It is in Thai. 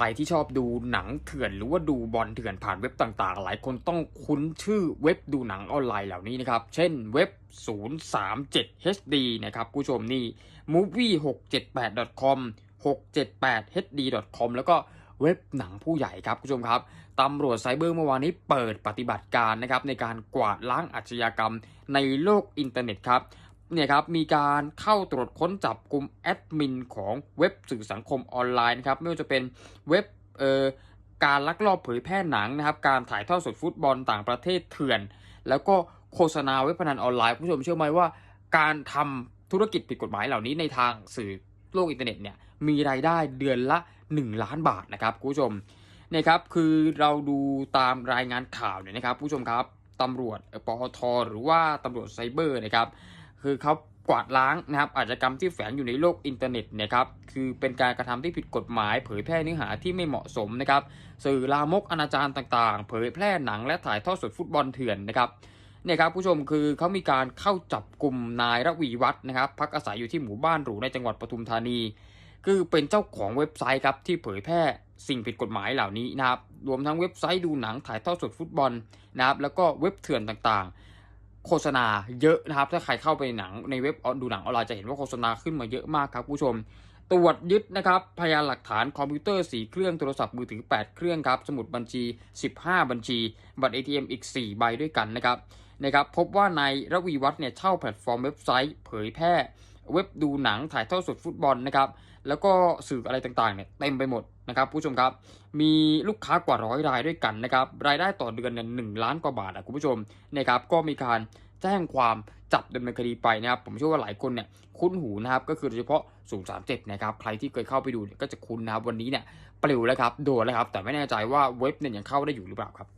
ใครที่ชอบดูหนังเถื่อนหรือว่าดูบอลเถื่อนผ่านเว็บต่างๆ หลายคนต้องคุ้นชื่อเว็บดูหนังออนไลน์เหล่านี้นะครับ เช่นเว็บ 037 HD นะครับผู้ชมนี่ movie678.com 678hd.com แล้วก็เว็บหนังผู้ใหญ่ครับผู้ชมครับตำรวจไซเบอร์เมื่อวานนี้เปิดปฏิบัติการนะครับในการกวาดล้างอาชญากรรมในโลกอินเทอร์เน็ตครับ เนี่ยครับมีการเข้าตรวจค้นจับกลุ่มแอดมินของเว็บสื่อสังคมออนไลน์นะครับไม่ว่าจะเป็นเว็บเอ่อการลักลอบเผยแพร่หนังนะครับ การถ่ายทอดสดฟุตบอลต่างประเทศเถื่อน แล้วก็โฆษณาเว็บพนันออนไลน์คุณผู้ชมเชื่อไหมว่า การทำธุรกิจผิดกฎหมายเหล่านี้ในทางสื่อโลกอินเทอร์เน็ตเนี่ยมีรายได้เดือนละ 1 ล้านบาทนะครับคุณผู้ชมเนี่ยครับคือเราดูตามรายงานข่าวเนี่ยนะครับผู้ชมครับตำรวจปอทหรือว่าตำรวจไซเบอร์นะครับ คือเขากวาดล้างนะครับอาชญากรรมที่แฝงอยู่ในโลกอินเทอร์เน็ตนะครับคือเป็นการกระทำที่ผิดกฎหมาย เผยแพร่เนื้อหาที่ไม่เหมาะสมนะครับสื่อลามกอนาจารต่างๆ เผยแพร่หนังและถ่ายทอดสดฟุตบอลเถื่อนนะครับเนี่ยครับผู้ชมคือเขามีการเข้าจับกลุ่มนายระวีวัฒน์นะครับพักอาศัยอยู่ที่หมู่บ้านหรูในจังหวัดปทุมธานี คือเป็นเจ้าของเว็บไซต์ครับที่เผยแพร่สิ่งผิดกฎหมายเหล่านี้นะครับรวมทั้งเว็บไซต์ดูหนังถ่ายทอดสดฟุตบอลนะครับแล้วก็เว็บเถื่อนต่างๆ โฆษณาเยอะนะครับ ถ้าใครเข้าไปหนังในเว็บดูหนังออนไลน์จะเห็นว่าโฆษณาขึ้นมาเยอะมากครับผู้ชม ตรวจยึดนะครับพยานหลักฐานคอมพิวเตอร์ 4 เครื่องโทรศัพท์มือถือ 8 เครื่องครับสมุดบัญชี 15 บัญชี บัตร ATM อีก 4 ใบด้วยกันนะครับนะครับพบว่านายระวีวัฒน์เนี่ยเช่าแพลตฟอร์มเว็บไซต์ เผยแพร่ เว็บดูหนังถ่ายทอดสดฟุตบอลนะครับแล้วก็สื่ออะไรต่างๆเนี่ยเต็มไปหมดนะครับผู้ชมครับมีลูกค้ากว่าร้อยรายด้วยกันนะครับรายได้ต่อเดือนเนี่ยหนึ่งล้านกว่าบาทอะคุณผู้ชมนะครับก็มีการแจ้งความจับดำเนินคดีไปนะครับผมเชื่อว่าหลายคนเนี่ยคุ้นหูนะครับก็คือโดยเฉพาะ 037 นะครับใครที่เคยเข้าไปดูเนี่ยก็จะคุ้นนะครับวันนี้เนี่ยปลิวแล้วครับโดนแล้วครับแต่ไม่แน่ใจว่าเว็บเนี่ยยังเข้าได้อยู่หรือเปล่าครับ